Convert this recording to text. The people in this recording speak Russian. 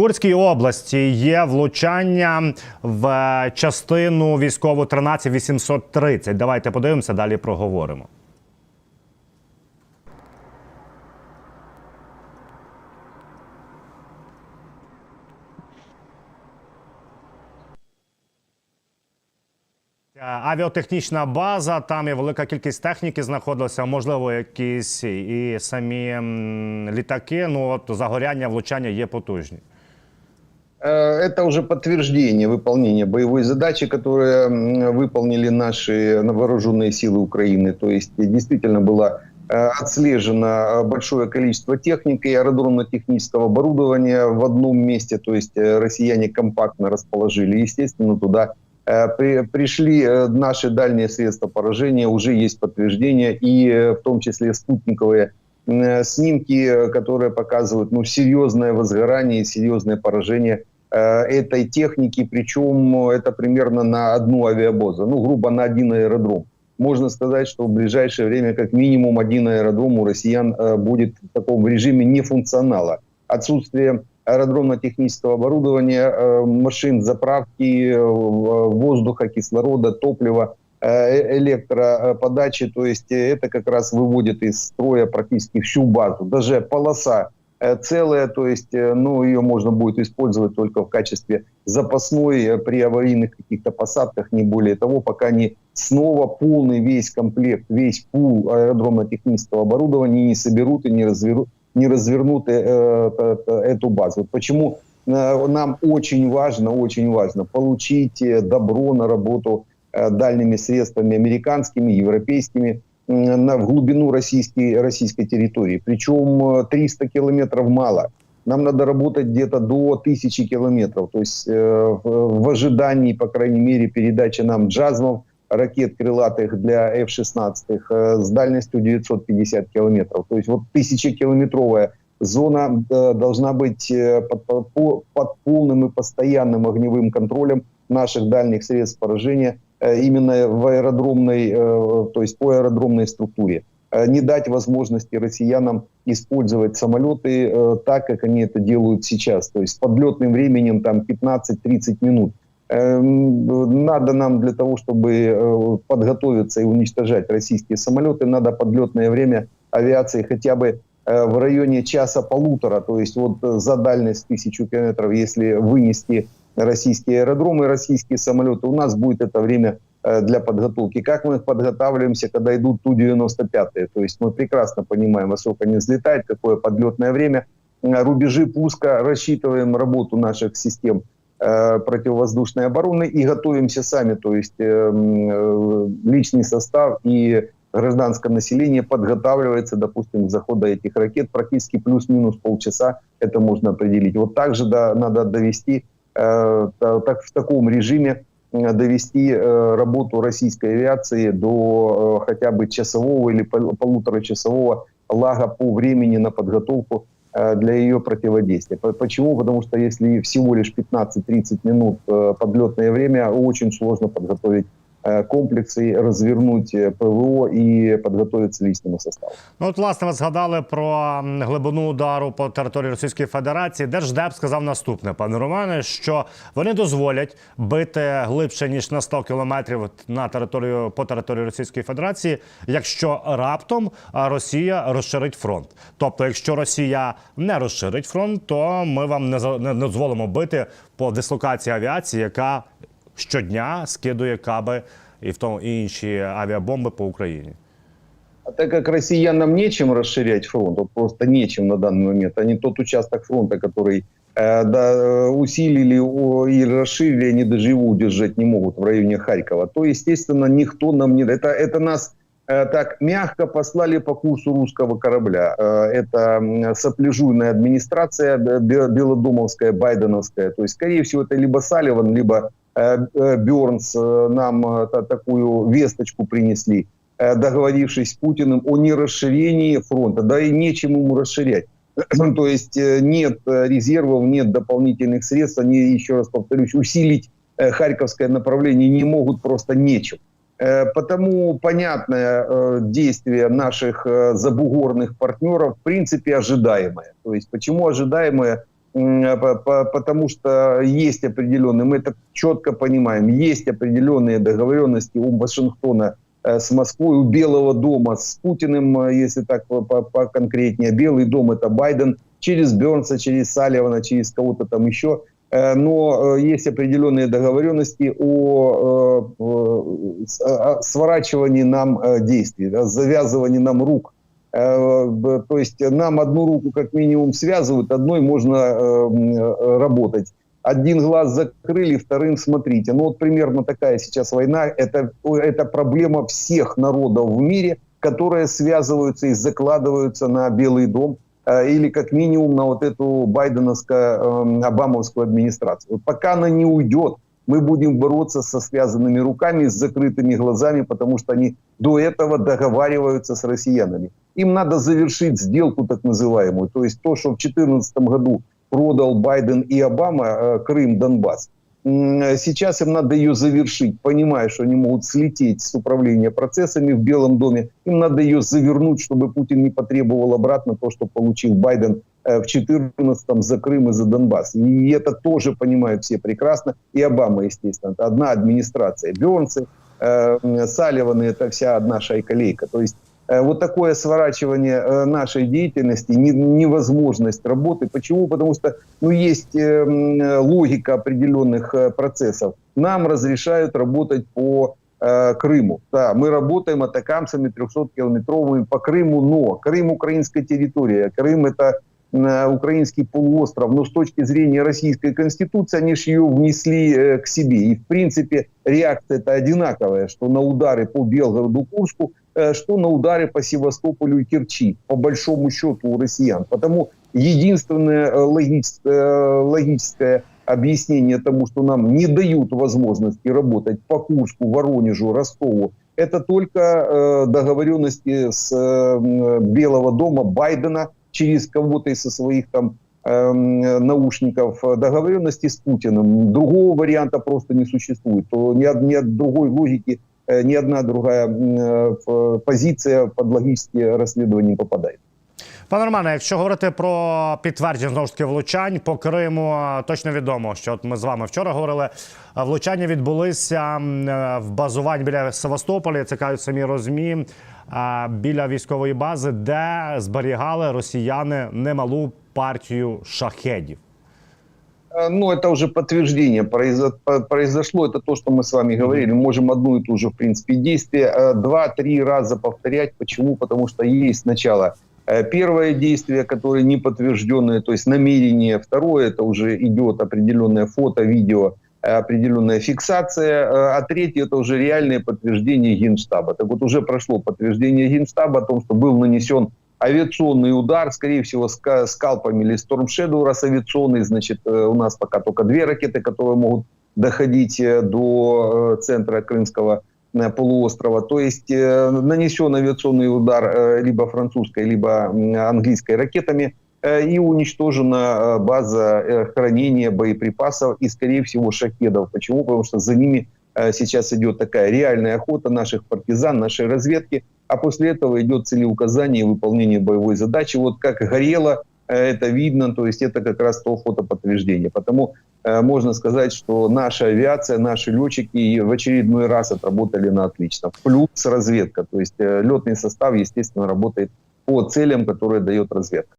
Курській області є влучання в е, частину військову 13830. Давайте подивимося, далі проговоримо. Е, Авіатехнічна база, там є велика кількість техніки знаходилася, можливо, якісь і самі літаки. Ну от загоряння, влучання є потужні. Э, Это уже подтверждение выполнения боевой задачи, которые м, выполнили наши вооруженные силы Украины. То есть действительно было э, отслежено э, большое количество техники и аэродромно-технического оборудования в одном месте. То есть россияне компактно расположили. Естественно, туда при- пришли наши дальние средства поражения. Уже есть подтверждения и в том числе спутниковые снимки, которые показывают ну, серьезное возгорание и серьезное поражение этой техники, причем это примерно на одну авиабазу, ну, грубо на один аэродром. Можно сказать, что в ближайшее время как минимум один аэродром у россиян э, будет в таком режиме нефункционала. Отсутствие аэродромно-технического оборудования, э, машин заправки, э, воздуха, кислорода, топлива, э, электроподачи, то есть э, это как раз выводит из строя практически всю базу. Даже полоса э, целая, то есть, э, ну, ее можно будет использовать только в качестве запасной э, при аварийных каких-то посадках, не более того, пока не снова полный весь комплект, весь пул аэродромно-технического оборудования не соберут и не развернут, не развернут э, э, э, эту базу. Почему э, нам очень важно, очень важно получить э, добро на работу э, дальними средствами американскими, европейскими, на, в глубину российской, российской территории. Причем э, 300 километров мало. Нам надо работать где-то до 1000 километров. То есть э, в, в ожидании, по крайней мере, передачи нам джазмов, ракет крылатых для F-16 э, с дальностью 950 километров. То есть вот тысячекилометровая зона э, должна быть э, под, под- по- под полным и постоянным огневым контролем наших дальних средств поражения э, именно в аэродромной, э, то есть по аэродромной структуре. Э, Не дать возможности россиянам использовать самолеты э, так, как они это делают сейчас. То есть с подлетным временем там 15-30 минут. Эм, Надо нам для того, чтобы э, подготовиться и уничтожать российские самолеты, надо подлетное время авиации хотя бы э, в районе часа-полутора, то есть вот э, за дальность тысячу километров, если вынести российские аэродромы, российские самолеты, у нас будет это время э, для подготовки. Как мы подготавливаемся, когда идут Ту-95? То есть мы прекрасно понимаем, во сколько они взлетают, какое подлетное время, рубежи пуска, рассчитываем работу наших систем э, противовоздушной обороны и готовимся сами, то есть э, личный состав и гражданское население подготавливается, допустим, к заходу этих ракет практически плюс-минус полчаса, это можно определить. Вот также да, надо довести так, в таком режиме э, довести э, работу российской авиации до э, хотя бы часового или пол- полуторачасового лага по времени на подготовку э, для ее противодействия. По- Почему? Потому что если всего лишь 15-30 минут э, подлетное время, очень сложно подготовить э, комплексы, развернуть э, ПВО и подготовиться личному составу. Ну, от, власне, ви згадали про м, глибину удару по території Російської Федерації. Держдеп сказав наступне, пане Романе, що вони дозволять бити глибше ніж на 100 кілометрів на територію по території Російської Федерації, якщо раптом а, Росія розширить фронт. Тобто, якщо Росія не розширить фронт, то ми вам не за- не не дозволимо бити по дислокації авіації, яка щодня скидує каби і в тому і інші авіабомби по Україні. А так как россиянам нечем расширять фронт, вот просто нечем на данный момент, они тот участок фронта, который э, да, э, усилили о, и расширили, они даже его удержать не могут в районе Харькова, то, естественно, никто нам не... Это, это нас э, так мягко послали по курсу русского корабля. Э, это м, сопляжуйная администрация бе- бе- белодумовская, байденовская. То есть, скорее всего, это либо Салливан, либо э, э, Бернс э, нам э, та- такую весточку принесли э, договорившись с Путиным о нерасширении фронта, да и нечем ему расширять. То есть э, нет э, резервов, нет дополнительных средств, они, еще раз повторюсь, усилить э, Харьковское направление не могут просто нечем. Э, Потому понятное э, действие наших э, забугорных партнеров в принципе ожидаемое. То есть почему ожидаемое? По- потому что есть определенные, мы это четко понимаем, есть определенные договоренности у Вашингтона э, с Москвой, у Белого дома с Путиным, э, если так по- по- поконкретнее. Белый дом это Байден через Бернса, через Салливана, через кого-то там еще. Э, Но э, есть определенные договоренности о э, э, сворачивании нам э, действий, завязывании нам рук. Э, б- То есть нам одну руку как минимум связывают, одной можно э, э, работать. Один глаз закрыли, вторым смотрите. Ну вот примерно такая сейчас война. Это, это проблема всех народов в мире, которые связываются и закладываются на Белый дом э, или как минимум на вот эту байденовско-обамовскую администрацию. Вот пока она не уйдет, мы будем бороться со связанными руками, с закрытыми глазами, потому что они до этого договариваются с россиянами. Им надо завершить сделку так называемую, то есть то, что в 2014 году продал Байден и Обама э, Крым, Донбасс. Э, Сейчас им надо ее завершить, понимая, что они могут слететь с управления процессами в Белом доме. Им надо ее завернуть, чтобы Путин не потребовал обратно то, что получил Байден э, в 2014 за Крым и за Донбасс. И это тоже понимают все прекрасно. И Обама, естественно. Это одна администрация. Бернсы, э, Салливаны, это вся одна шайка-лейка. То есть вот такое сворачивание э, нашей деятельности, не- невозможность работы. Почему? Потому что ну, есть э, м, э, логика определенных э, процессов. Нам разрешают работать по э, Крыму. Да, мы работаем атакамсами 300-километровыми по Крыму, но Крым украинская территория. Крым это э, украинский полуостров, но с точки зрения российской конституции они же ее внесли э, к себе. И в принципе реакция это одинаковая, что на удары по Белгороду, Курску, э, что на удары по Севастополю и Керчи, по большому счету у россиян. Потому единственное э, логическое, э, логическое объяснение тому, что нам не дают возможности работать по Курску, Воронежу, Ростову, это только э, договоренности с э, Белого дома Байдена через кого-то из своих там эм, наушников э, договоренности с Путиным. Другого варианта просто не существует. Ни, ни другой логики, э, ни одна другая ф- позиция под логические расследования не попадает. Пане Романе, якщо говорити про підтвердження знову ж таки влучань по Криму, е, точно відомо, що от ми з вами вчора говорили. е, Влучання відбулися е, в базуванні біля Севастополя. Це кажуть самі розмі е, біля військової бази, де зберігали росіяни немалу партію шахедів. Э, Ну, это уже подтверждение произо- по- произошло. Это то, что мы с вами говорили. Мы можем одно и то же, в принципе, действие э, два-три раза повторять. Почему? Потому что есть сначала э, первое действие, которое не подтвержденное, то есть намерение. Второе, это уже идет определенное фото, видео, определенная фиксация. А третье, это уже реальное подтверждение Генштаба. Так вот, уже прошло подтверждение Генштаба о том, что был нанесен авиационный удар, скорее всего, ска- скалпами или Storm Shadow, раз авиационный, значит, э, у нас пока только две ракеты, которые могут доходить э, до э, центра Крымского полуострова. То есть нанесен авиационный удар либо французской, либо английской ракетами, и уничтожена база хранения боеприпасов и, скорее всего, шахедов. Почему? Потому что за ними сейчас идет такая реальная охота наших партизан, нашей разведки, а после этого идет целеуказание и выполнение боевой задачи. Вот как горело, э, это видно, то есть это как раз то фотоподтверждение. Потому э, можно сказать, что наша авиация, наши летчики в очередной раз отработали на отлично. Плюс разведка, то есть э, летный состав, естественно, работает по целям, которые дает разведка.